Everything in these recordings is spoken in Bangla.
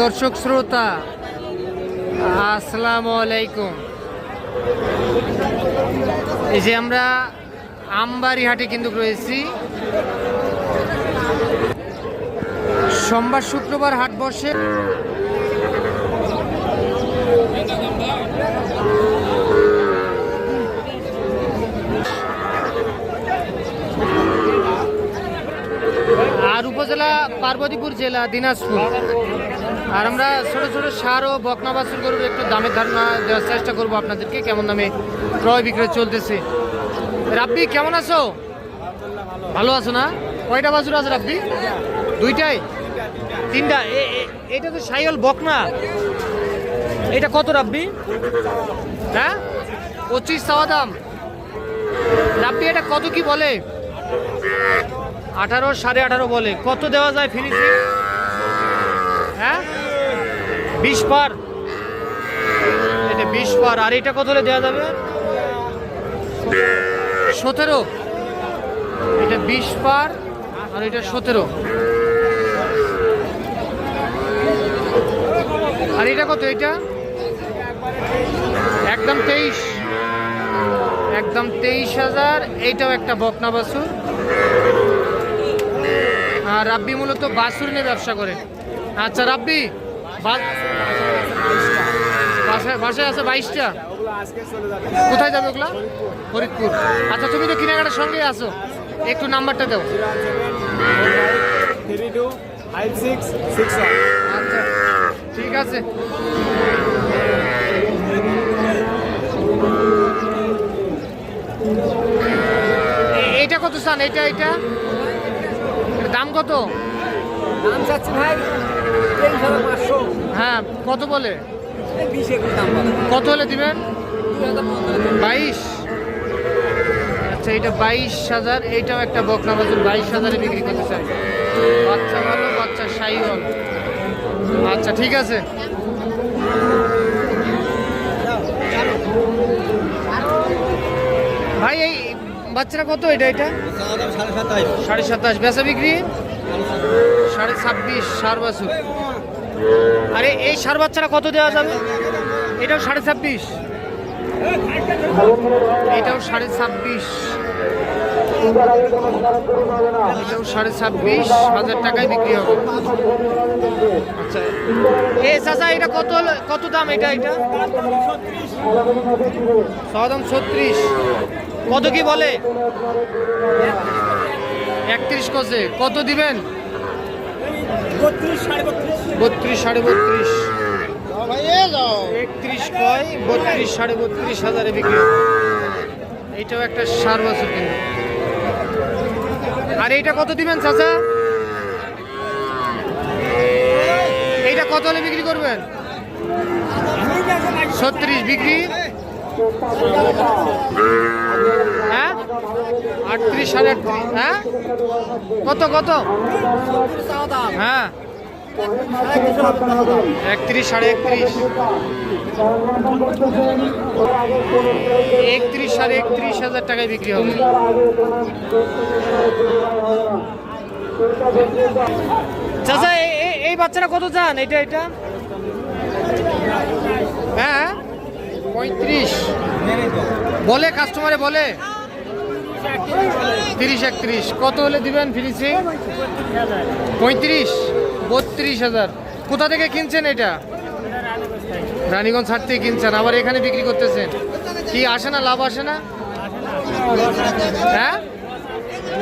দর্শক শ্রোতা, আসসালামু আলাইকুম। এই যে আমরা আমবাড়ি হাটে কিন্তু রয়েছি। সোমবার শুক্রবার হাট বসে আর উপজেলা পার্বতীপুর জেলা, দিনাজপুর। আর আমরা ছোট ছোট সার ও বকনা বাছুর করব একটু দামের ধারণা দেওয়ার চেষ্টা করব আপনাদেরকে, কেমন দামে ক্রয় বিক্রয় চলতেছে। রাব্বি, কেমন আছো? ভালো আছো না? কয়টা বাছুর আছে রাব্বি? দুইটাই? তিনটা? এটা তো সাইল বকনা। এটা কত রাব্বি? হ্যাঁ? পঁচিশ চাওয়া দাম। রাব্বি, এটা কত কি বলে? আঠারো, সাড়ে আঠারো বলে। কত দেওয়া যায় ফিনিশিং হ্যাঁ? বিশ পার। এটা বিশ পার। আর এটা কত হলে দেওয়া যাবে? সতেরো। এটা বিশ পার, আর এটা সতেরো। আর এটা কত এটা? একদম তেইশ। একদম তেইশ হাজার। এইটাও একটা বকনা বাছুর। আর রাব্বি মূলত বাছুর নিয়ে ব্যবসা করে। আচ্ছা রাব্বি বাসায় আছে বাইশটা? কোথায় যাবে ওগুলা? ফরিদপুর। আচ্ছা তুমি তো কেনাকাটার সঙ্গে আছো। একটু নাম্বারটা দাও। আচ্ছা ঠিক আছে। এ- এইটা কত চান? এটা এটা দাম কত? দাম চাচ্ছি ভাই হ্যাঁ কত বলে? দাম কত হলে দিবেন? বাইশ? আচ্ছা এটা বাইশ হাজার এইটাও একটা বকনা বাজার বাইশ হাজারে বিক্রি করতে চাই। বাচ্চা ভালো বাচ্চা সাই হল আচ্ছা ঠিক আছে ভাই এই বাচ্চারা কত এটা এটা? সাড়ে সাতাশ। বেচা বিক্রি? সাড়ে ছাব্বিশ, সার বাছুর। আরে, এই সার বাচ্চারা কত দেওয়া যাবে? এটাও সাড়ে ছাব্বিশ। এটাও সাড়ে ছাব্বিশ। এটাও সাড়ে ছাব্বিশ, হাজার টাকায় বিক্রি হবে। আচ্ছা এ চাচা, এটা কত দাম এটা এটা? দাম ছত্রিশ। কত কি বলে? একত্রিশ কষে কত দিবেন? বত্রিশ সাড়ে বত্রিশ। একত্রিশ কয়? বত্রিশ সাড়ে বত্রিশ হাজারে বিক্রি। এইটাও একটা সার বছর কিন্তু। আর এইটা কত দিবেন, চাচা এইটা কত হলে বিক্রি করবেন? ছত্রিশ বিক্রি? হ্যাঁ? আটত্রিশ সাড়ে হ্যাঁ? কত কত? হ্যাঁ? একত্রিশ সাড়ে একত্রিশ। একত্রিশ সাড়ে একত্রিশ হাজার টাকায় বিক্রি হবে। চাচা এই বাচ্চারা কত চান এটা এটা? হ্যাঁ? পঁয়ত্রিশ। বলে কাস্টমারে বলে। তিরিশ একত্রিশ। কত হলে দিবেন ফিনিশিং পঁয়ত্রিশ। বত্রিশ হাজার। কোথা থেকে কিনছেন এটা? রানীগঞ্জ হাট থেকে কিনছেন, আবার এখানে বিক্রি করতেছেন। কি আসে না, লাভ আসে না? হ্যাঁ?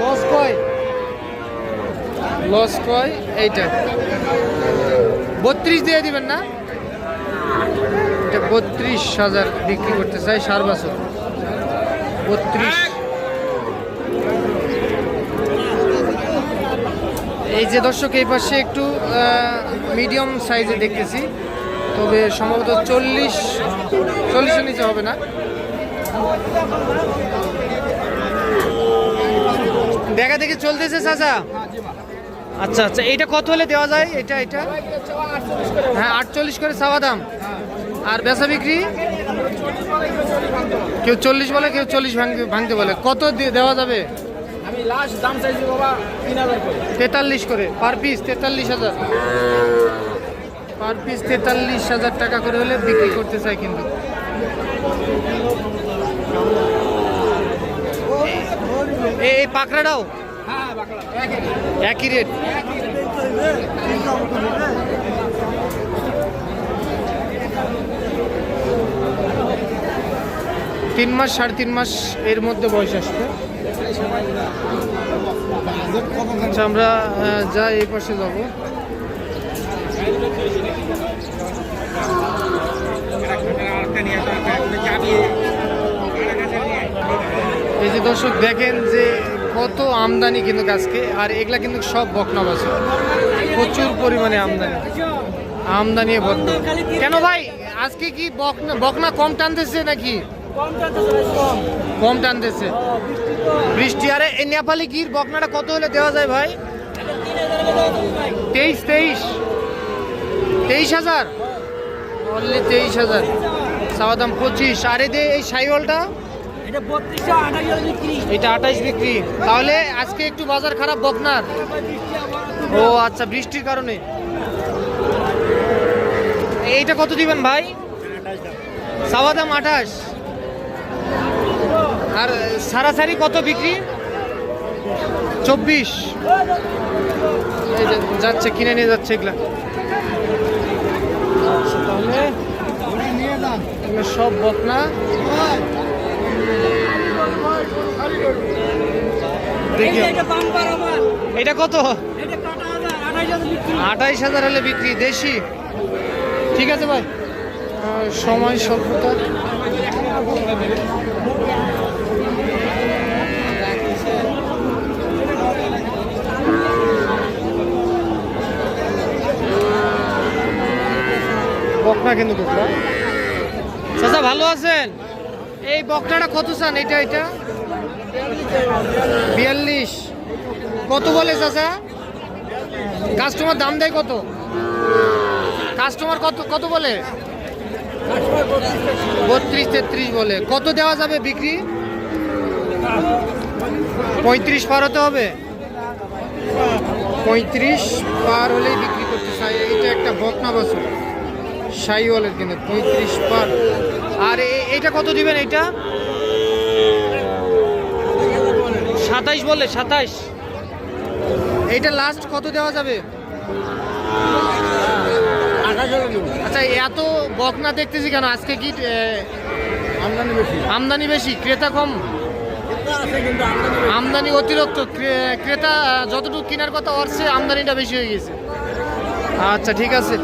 লস কয়? লস কয় এইটা বত্রিশ দিয়ে দিবেন না? এটা বত্রিশ হাজার বিক্রি করতে চাই সার বছর। বত্রিশ। এই যে দর্শক, এই পাশে একটু মিডিয়াম সাইজে দেখতেছি। তবে সম্ভবত চল্লিশ, চল্লিশের নিচে হবে না। দেখা দেখি চলতেছে, চাচা। আচ্ছা আচ্ছা এইটা কত হলে দেওয়া যায়? এটা এটা? হ্যাঁ আটচল্লিশ করে চাওয়া দাম। আর বেচা বিক্রি? কেউ চল্লিশ বলে কেউ চল্লিশ ভাঙতে ভাঙতে বলে। কত দেওয়া যাবে? আমি লাস্ট দাম চাইছি বাবা তিন হাজার করে। তেতাল্লিশ করে। পার পিস তেতাল্লিশ হাজার। পার পিস তেতাল্লিশ হাজার টাকা করে হলে বিক্রি করতে চাই কিন্তু। এই পাকড়াটাও? একই রেট তিন মাস, সাড়ে তিন মাস এর মধ্যে বয়স আসবে। আচ্ছা আমরা যা এই পাশে যাব। এই যে দর্শক, দেখেন যে কত আমদানি কিন্তু আজকে আর এগুলা কিন্তু সব বকনা বাসে প্রচুর পরিমাণে আমদানি। আমদানি কেন ভাই আজকে কি বকনা বকনা কম টানতেছে নাকি? কম টানতেছে বৃষ্টি আরে এই নেপালি গির বকনাটা কত হলে দেওয়া যায় ভাই? তেইশ তেইশ। তেইশ হাজার? অনলি তেইশ হাজার। চাওয়া দাম পঁচিশ। আর এই সাইওয়ালটা এটা আঠাশ বিক্রি। তাহলে আজকে একটু বাজার খারাপ বকনার? ও আচ্ছা বৃষ্টির কারণে। এইটা কত দিবেন ভাই? সাওয়া দাম আঠাশ। আর সারাসারি কত বিক্রি? চব্বিশ। যাচ্ছে, কিনে নিয়ে যাচ্ছে এগুলা। তাহলে সব বকনা। এটা কত? আঠাইশ হাজার হলে বিক্রি দেশি? ঠিক আছে ভাই। সময় স্বল্পতা বকনা কিন্তু কুকুরা চাচা ভালো আছেন? এই বকনাটা কত চান? এটা এটা? বিয়াল্লিশ। কত বলে চাচা? কাস্টমার দাম দেয় কত? কাস্টমার কত কত বলে? বত্রিশ, তেত্রিশ বলে। কত দেওয়া যাবে বিক্রি? পঁয়ত্রিশ পার হতে হবে? পঁয়ত্রিশ পার হলেই বিক্রি করতে চাই। এটা একটা বকনা বাসু সাইওয়ালের কিন্তু পঁয়ত্রিশ পার। আর এ- এইটা কত দিবেন এইটা? সাতাইশ বলে সাতাইশ। এইটা লাস্ট কত দেওয়া যাবে? আচ্ছা এত বকনা দেখতেছি কেন? আজকে কি আমদানি বেশি। আমদানি বেশি? ক্রেতা কম? কিন্তু আমদানি অতিরিক্ত। ক্রেতা যতটুকু কেনার কথা চেয়ে আমদানিটা বেশি হয়ে গেছে। আচ্ছা ঠিক আছে।